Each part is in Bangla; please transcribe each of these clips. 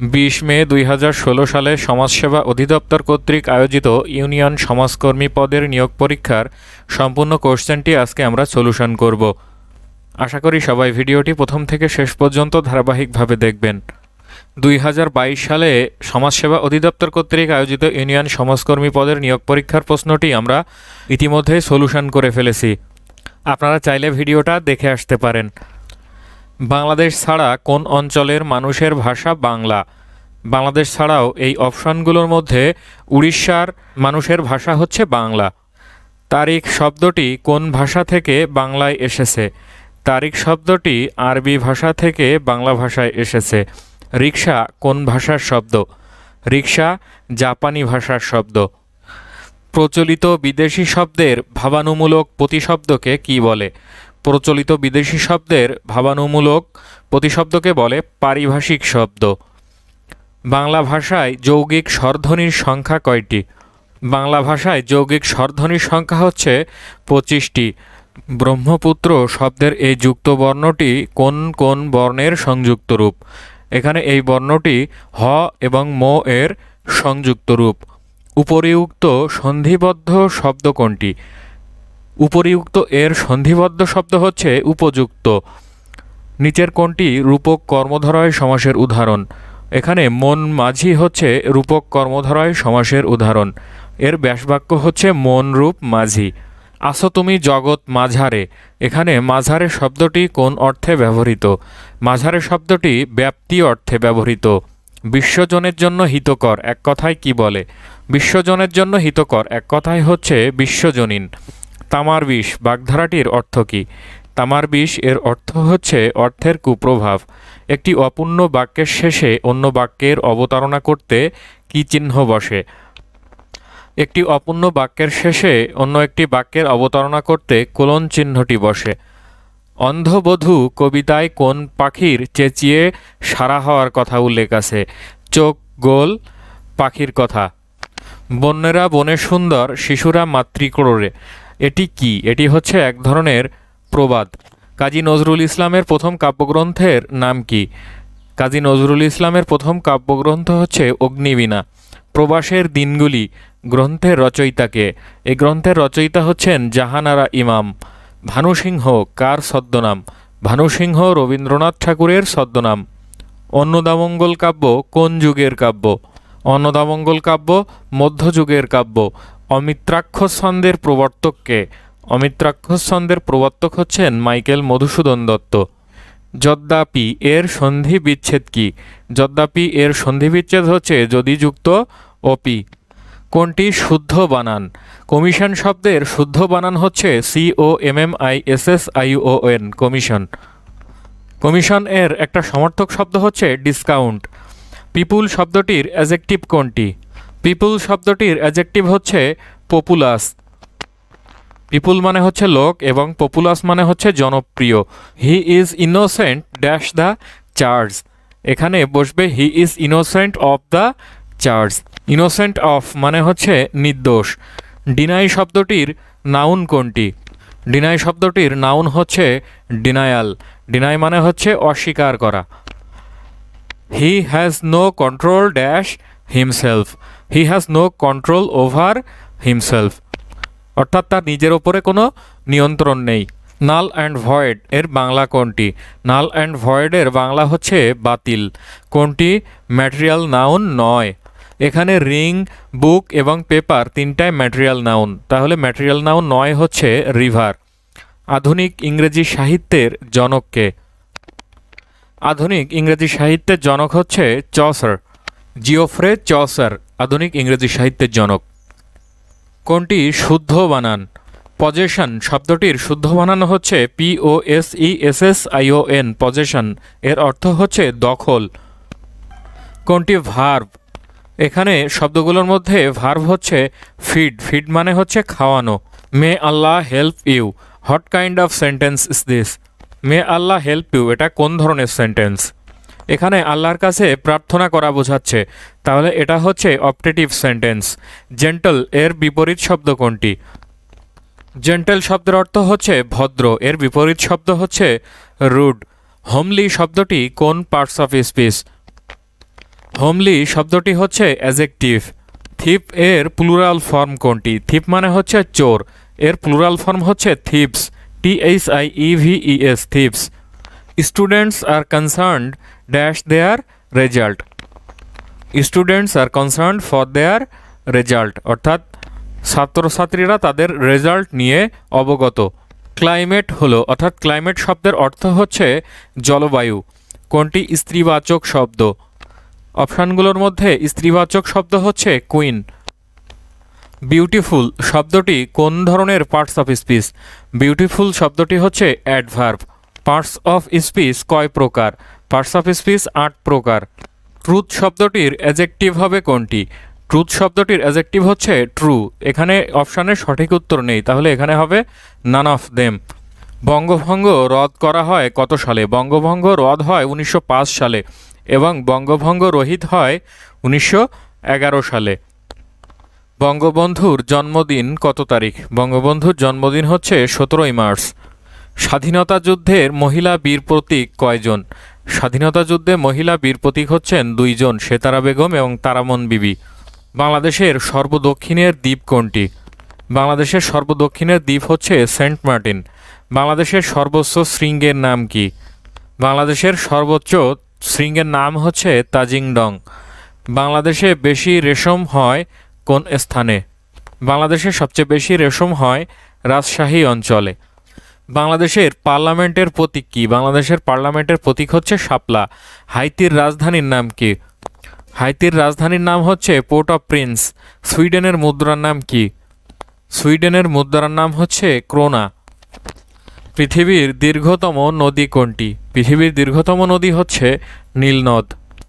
বিশ মে দুই হাজার ষোলো সালে সমাজসেবা অধিদপ্তর কর্তৃক আয়োজিত ইউনিয়ন সমাজকর্মী পদের নিয়োগ পরীক্ষার সম্পূর্ণ কোশ্চেনটি আজকে আমরা সলিউশন করব। আশা করি সবাই ভিডিওটি প্রথম থেকে শেষ পর্যন্ত ধারাবাহিকভাবে দেখবেন। দুই হাজার বাইশ সালে সমাজসেবা অধিদপ্তর কর্তৃক আয়োজিত ইউনিয়ন সমাজকর্মী পদের নিয়োগ পরীক্ষার প্রশ্নটি আমরা ইতিমধ্যে সলিউশন করে ফেলেছি। আপনারা চাইলে ভিডিওটা দেখে আসতে পারেন। বাংলাদেশ ছাড়া কোন অঞ্চলের মানুষের ভাষা বাংলা? বাংলাদেশ ছাড়াও এই অপশনগুলোর মধ্যে উড়িষ্যার মানুষের ভাষা হচ্ছে বাংলা। তারিখ শব্দটি কোন ভাষা থেকে বাংলায় এসেছে? তারিখ শব্দটি আরবি ভাষা থেকে বাংলা ভাষায় এসেছে। রিক্সা কোন ভাষার শব্দ? রিক্সা জাপানি ভাষার শব্দ। প্রচলিত বিদেশি শব্দের ভাবানুমূলক প্রতিশব্দকে কি বলে? প্রচলিত বিদেশি শব্দের ভাবানুমূলক প্রতিশব্দকে বলে পারিভাষিক শব্দ। বাংলা ভাষায় যৌগিক স্বরধ্বনির সংখ্যা কয়টি? বাংলা ভাষায় যৌগিক স্বরধ্বনির সংখ্যা হচ্ছে পঁচিশটি। ব্রহ্মপুত্র শব্দের এই যুক্ত বর্ণটি কোন কোন বর্ণের সংযুক্ত রূপ? এখানে এই বর্ণটি হ এবং ম এর সংযুক্ত রূপ। উপরিউক্ত সন্ধিবদ্ধ শব্দ কোনটি? উপরিউক্ত এর সন্ধিবদ্ধ শব্দ হচ্ছে উপযুক্ত। নিচের কোনটি রূপক কর্মধারয় সমাসের উদাহরণ। এখানে মন মাঝি হচ্ছে রূপক কর্মধারয় সমাসের উদাহরণ। এর ব্যাসবাক্য হচ্ছে মন রূপ মাঝি। আসো তুমি জগৎ মাঝারে। এখানে মাঝারে শব্দটি কোন অর্থে ব্যবহৃত? মাঝারে শব্দটি ব্যাপ্তি অর্থে ব্যবহৃত। বিশ্বজনের জন্য হিতকর, এক কথায় কি বলে? বিশ্বজনের জন্য হিতকর, এক কথায় হচ্ছে বিশ্বজনীন। তামার বিষ, বাগধারাটির অর্থ কী? তামার বিষ এর অর্থ হচ্ছে অর্থের কুপ্রভাব। একটি অপূর্ণ বাক্যের শেষে অন্য বাক্যের অবতারণা করতে কি চিহ্ন বসে? একটি অপূর্ণ বাক্যের শেষে অন্য একটি বাক্যের অবতারণা করতে কোলন চিহ্নটি বসে। অন্ধবধূ কবিতায় কোন পাখির চেঁচিয়ে সারা হওয়ার কথা উল্লেখ আছে? চোখ গোল, পাখির কথা। বন্যেরা বনে সুন্দর, শিশুরা মাতৃক্রোড়ে। এটি কি? এটি হচ্ছে এক ধরনের প্রবাদ। কাজী নজরুল ইসলামের প্রথম কাব্যগ্রন্থের নাম কি? কাজী নজরুল ইসলামের প্রথম কাব্যগ্রন্থ হচ্ছে অগ্নিবীণা। প্রবাসের দিনগুলি, গ্রন্থের রচয়িতাকে। এই গ্রন্থের রচয়িতা হচ্ছেন জাহানারা ইমাম। ভানুসিংহ, কার ছদ্মনাম? ভানুসিংহ রবীন্দ্রনাথ ঠাকুরের ছদ্মনাম। অন্নদামঙ্গল কাব্য কোন যুগের কাব্য? অন্নদামঙ্গল কাব্য মধ্যযুগের কাব্য। অমিত্রাক্ষর ছন্দের প্রবর্তককে। অমিত্রাক্ষর ছন্দের প্রবর্তক হচ্ছেন মাইকেল মধুসূদন দত্ত। যদ্যাপি এর সন্ধি বিচ্ছেদ কি? যদ্যাপি এর সন্ধি বিচ্ছেদ হচ্ছে যদি যুক্ত অপি। কোনটি শুদ্ধ বানান? কমিশন শব্দের শুদ্ধ বানান হচ্ছে C O M M I S S I O N, commission. Commission এর একটা সমর্থক শব্দ হচ্ছে ডিসকাউন্ট। পিপুল শব্দটির অ্যাজেক্টিভ কোনটি? পিপুল শব্দটির অ্যাজেক্টিভ হচ্ছে পপুলাস পিপুল মানে হচ্ছে লোক এবং পপুলাস মানে হচ্ছে জনপ্রিয়। He is innocent dash the charge এখানে বসবে he is innocent of the charge innocent of মানে হচ্ছে নির্দোষ। ডিনাই শব্দটির নাউন কোনটি? ডিনাই শব্দটির নাউন হচ্ছে ডিনায়াল ডিনাই মানে হচ্ছে অস্বীকার করা। He has no control dash himself he has no control over himself অর্থাৎ তার নিজের ওপরে কোনো নিয়ন্ত্রণ নেই। নাল অ্যান্ড ভয়েড এর বাংলা কোনটি? নাল অ্যান্ড ভয়েডের বাংলা হচ্ছে বাতিল। কোনটি? ম্যাটেরিয়াল নাউন নয়। এখানে রিং, বুক এবং পেপার তিনটায় ম্যাটেরিয়াল নাউন তাহলে ম্যাটেরিয়াল নাউন নয় হচ্ছে রিভার। আধুনিক ইংরেজি সাহিত্যের জনককে। আধুনিক ইংরেজি সাহিত্যের জনক হচ্ছে চসার জিওফ্রে চসার আধুনিক ইংরেজি সাহিত্যের জনক। কোনটি শুদ্ধ বানান? পজেশন শব্দটির শুদ্ধ বানানো হচ্ছে P O S E S S I O N possession. এর অর্থ হচ্ছে দখল। কোনটি ভার্ব? এখানে শব্দগুলোর মধ্যে ভার্ব হচ্ছে ফিড। ফিড মানে হচ্ছে খাওয়ানো। May Allah help you. What kind of sentence is this. May Allah help you. এটা কোন ধরনের সেন্টেন্স? এখানে আল্লাহর কাছে প্রার্থনা করা বোঝাচ্ছে। তাহলে এটা হচ্ছে অপটেটিভ সেন্টেন্স। জেন্টল, এর বিপরীত শব্দ কোনটি? জেন্টেল শব্দের অর্থ হচ্ছে ভদ্র, এর বিপরীত শব্দ হচ্ছে রুড। হোমলি শব্দটি কোন পার্টস অফ স্পিচ? হোমলি শব্দটি হচ্ছে অ্যাজেকটিভ। থিপ, এর প্লুরাল ফর্ম কোনটি? থিপ মানে হচ্ছে চোর, এর প্লুরাল ফর্ম হচ্ছে thieves. T H I E V E S thieves. Students are concerned dash their result students are concern for their result অর্থাৎ ছাত্রছাত্রীরা তাদের রেজাল্ট নিয়ে অবগত। ক্লাইমেট হলো, অর্থাৎ ক্লাইমেট শব্দের অর্থ হচ্ছে জলবায়ু। কোনটি স্ত্রীবাচক শব্দ? অপশানগুলোর মধ্যে স্ত্রীবাচক শব্দ হচ্ছে কুইন বিউটিফুল শব্দটি কোন ধরনের পার্টস অফ স্পিচ বিউটিফুল শব্দটি হচ্ছে অ্যাডভার্ব পার্টস অফ স্পিচ কয় প্রকার? পার্টস অফ স্পিচ আট প্রকার। ট্রুথ শব্দটির অ্যাজেক্টিভ হবে কোনটি? ট্রুথ শব্দটির অ্যাজেক্টিভ হচ্ছে ট্রু এখানে অপশানের সঠিক উত্তর নেই। তাহলে এখানে হবে নান অফ দেম বঙ্গভঙ্গ রদ করা হয় কত সালে? বঙ্গভঙ্গ রদ হয় উনিশশো পাঁচ সালে এবং বঙ্গভঙ্গ রহিত হয় উনিশশো এগারো সালে। বঙ্গবন্ধুর জন্মদিন কত তারিখ? বঙ্গবন্ধুর জন্মদিন হচ্ছে সতেরোই মার্চ। স্বাধীনতা যুদ্ধের মহিলা বীর প্রতীক কয়জন? স্বাধীনতা যুদ্ধে মহিলা বীর প্রতীক হচ্ছেন দুইজন সেতারা বেগম এবং তারামন বিবি। বাংলাদেশের সর্বদক্ষিণের দ্বীপ কোনটি? বাংলাদেশের সর্বদক্ষিণের দ্বীপ হচ্ছে সেন্ট মার্টিন। বাংলাদেশের সর্বোচ্চ শৃঙ্গের নাম কি? বাংলাদেশের সর্বোচ্চ শৃঙ্গের নাম হচ্ছে তাজিংডং। বাংলাদেশে বেশি রেশম হয় কোন স্থানে? বাংলাদেশে সবচেয়ে বেশি রেশম হয় রাজশাহী অঞ্চলে। বাংলাদেশের পার্লামেন্টের প্রতীক কি? বাংলাদেশের পার্লামেন্টের প্রতীক হচ্ছে শাপলা। হাইতির রাজধানীর নাম কি? হাইতির রাজধানীর নাম হচ্ছে পোর্ট অফ প্রিন্স। সুইডেনের মুদ্রার নাম কি? সুইডেনের মুদ্রার নাম হচ্ছে ক্রোনা। পৃথিবীর দীর্ঘতম নদী কোনটি? পৃথিবীর দীর্ঘতম নদী হচ্ছে নীলনদ।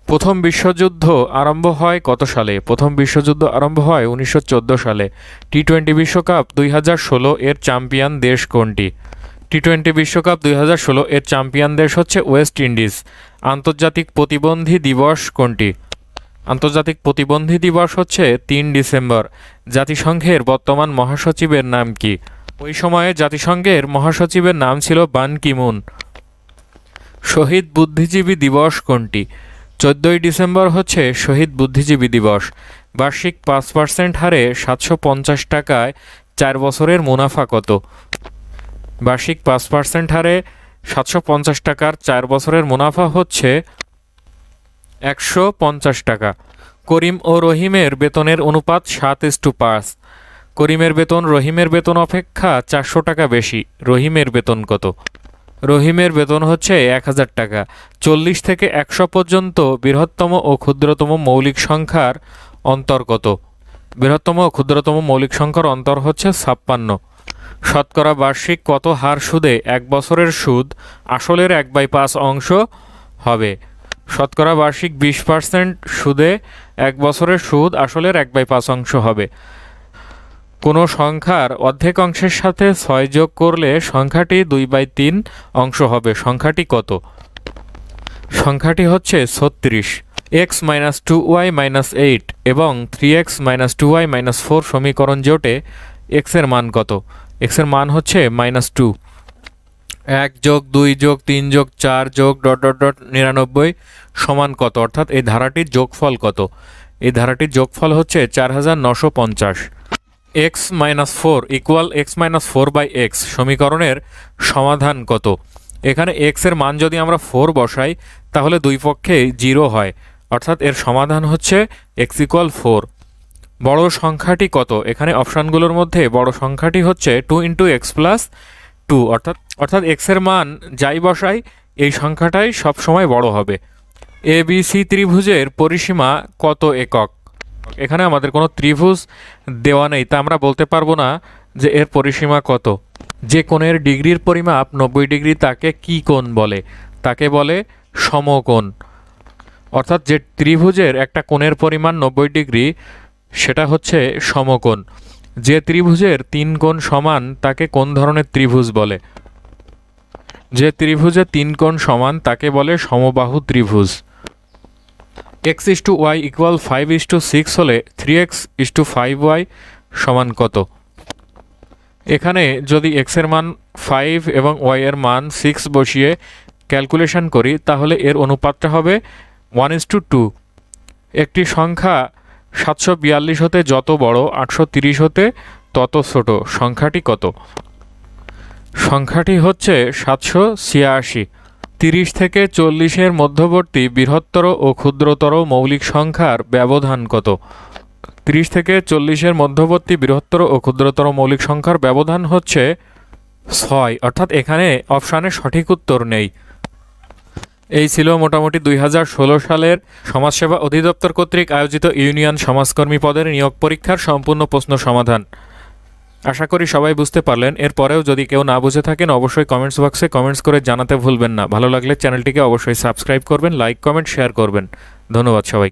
প্রথম বিশ্বযুদ্ধ আরম্ভ হয় কত সালে? প্রথম বিশ্বযুদ্ধ আরম্ভ হয় উনিশশো চোদ্দ সালে। টি টোয়েন্টি বিশ্বকাপ দুই হাজার ষোলো এর চ্যাম্পিয়ন দেশ কোনটি? টি টোয়েন্টি বিশ্বকাপ দুই হাজার ষোলো এর চ্যাম্পিয়ন দেশ হচ্ছে ওয়েস্ট ইন্ডিজ। আন্তর্জাতিক প্রতিবন্ধী দিবস কোনটি? আন্তর্জাতিক প্রতিবন্ধী দিবস হচ্ছে তিন ডিসেম্বর। জাতিসংঘের বর্তমান মহাসচিবের নাম কি? ওই সময়ে জাতিসংঘের মহাসচিবের নাম ছিল বান কিমুন। শহীদ বুদ্ধিজীবী দিবস কোনটি? চোদ্দোই ডিসেম্বর হচ্ছে শহীদ বুদ্ধিজীবী দিবস। বার্ষিক পাঁচ পার্সেন্ট হারে সাতশো পঞ্চাশ টাকায় চার বছরের মুনাফা কত? বার্ষিক পাঁচ পার্সেন্ট হারে সাতশো পঞ্চাশ টাকার চার বছরের মুনাফা হচ্ছে একশো পঞ্চাশ টাকা। করিম ও রহিমের বেতনের অনুপাত সাত ইস টু পাঁচ। করিমের বেতন, রহিমের বেতন অপেক্ষা চারশো টাকা বেশি। রহিমের বেতন কত? রহিমের বেতন হচ্ছে এক হাজার টাকা। চল্লিশ থেকে একশো পর্যন্ত বৃহত্তম ও ক্ষুদ্রতম মৌলিক সংখ্যার অন্তর কত বৃহত্তম ও ক্ষুদ্রতম মৌলিক সংখ্যার অন্তর হচ্ছে ছাপ্পান্ন। শতকরা বার্ষিক কত হার সুদে এক বছরের সুদ আসলের এক বাই পাঁচ অংশ হবে? শতকরা বার্ষিক বিশ পার্সেন্ট সুদে এক বছরের সুদ আসলের এক বাই পাঁচ অংশ হবে। কোনো সংখ্যার অর্ধেক অংশের সাথে ছয় যোগ করলে সংখ্যাটি দুই বাই তিন অংশ হবে। সংখ্যাটি কত? সংখ্যাটি হচ্ছে ছত্রিশ। X minus two Y minus eight এবং three X minus two Y minus four সমীকরণ জোটে এক্সের মান কত? এক্সের মান হচ্ছে মাইনাস টু। এক যোগ দুই যোগ তিন যোগ চার যোগ ডট ডট ডট নিরানব্বই সমান কত? অর্থাৎ এই ধারাটির যোগফল কত? এই ধারাটির যোগফল হচ্ছে চার হাজার নশো পঞ্চাশ। X minus four equal X minus four by X সমীকরণের সমাধান কত? এখানে এক্সের মান যদি আমরা ফোর বসাই, তাহলে দুই পক্ষে জিরো হয়। অর্থাৎ এর সমাধান হচ্ছে এক্স ইকুয়াল ফোর বড় সংখ্যাটি কত? এখানে অপশানগুলোর মধ্যে বড় সংখ্যাটি হচ্ছে two into X plus two অর্থাৎ অর্থাৎ এক্সের মান যাই বসাই, এই সংখ্যাটাই সবসময় বড় হবে। এ বি সি ত্রিভুজের পরিসীমা কত একক? এখানে আমাদের কোনো ত্রিভুজ দেওয়া নেই, তা আমরা বলতে পারব না যে এর পরিসীমা কত। যে কোণের ডিগ্রির পরিমাপ নব্বই ডিগ্রি তাকে কি কোণ বলে? তাকে বলে সমকোণ। অর্থাৎ যে ত্রিভুজের একটা কোণের পরিমাণ নব্বই ডিগ্রি, সেটা হচ্ছে সমকোণ। যে ত্রিভুজের তিন কোণ সমান, তাকে কোন ধরনের ত্রিভুজ বলে। যে ত্রিভুজে তিন কোণ সমান, তাকে বলে সমবাহু ত্রিভুজ। X is to Y equal five is to six হলে three X is to five Y সমান কত? এখানে যদি এক্সের মান ফাইভ এবং ওয়াই এর মান সিক্স বসিয়ে ক্যালকুলেশন করি, তাহলে এর অনুপাতটা হবে ওয়ান ইস টু টু। একটি সংখ্যা সাতশো বিয়াল্লিশ হতে যত বড়, আটশো তিরিশ হতে তত ছোট। সংখ্যাটি কত? সংখ্যাটি হচ্ছে সাতশো ছিয়াশি। তিরিশ থেকে চল্লিশের মধ্যবর্তী বৃহত্তর ও ক্ষুদ্রতর মৌলিক সংখ্যার ব্যবধান কত? তিরিশ থেকে চল্লিশের মধ্যবর্তী বৃহত্তর ও ক্ষুদ্রতর মৌলিক সংখ্যার ব্যবধান হচ্ছে ছয়। অর্থাৎ এখানে অপশানে সঠিক উত্তর নেই। এই ছিল মোটামুটি দুই হাজার ষোলো সালের সমাজসেবা অধিদপ্তর কর্তৃক আয়োজিত ইউনিয়ন সমাজকর্মী পদের নিয়োগ পরীক্ষার সম্পূর্ণ প্রশ্ন সমাধান। আশা করি সবাই বুঝতে পারলেন। এরপরেও যদি কেউ না বুঝে থাকেন, অবশ্যই কমেন্টস বক্সে কমেন্টস করে জানাতে ভুলবেন না। ভালো লাগলে চ্যানেলটিকে অবশ্যই সাবস্ক্রাইব করবেন, লাইক, কমেন্ট, শেয়ার করবেন। ধন্যবাদ সবাই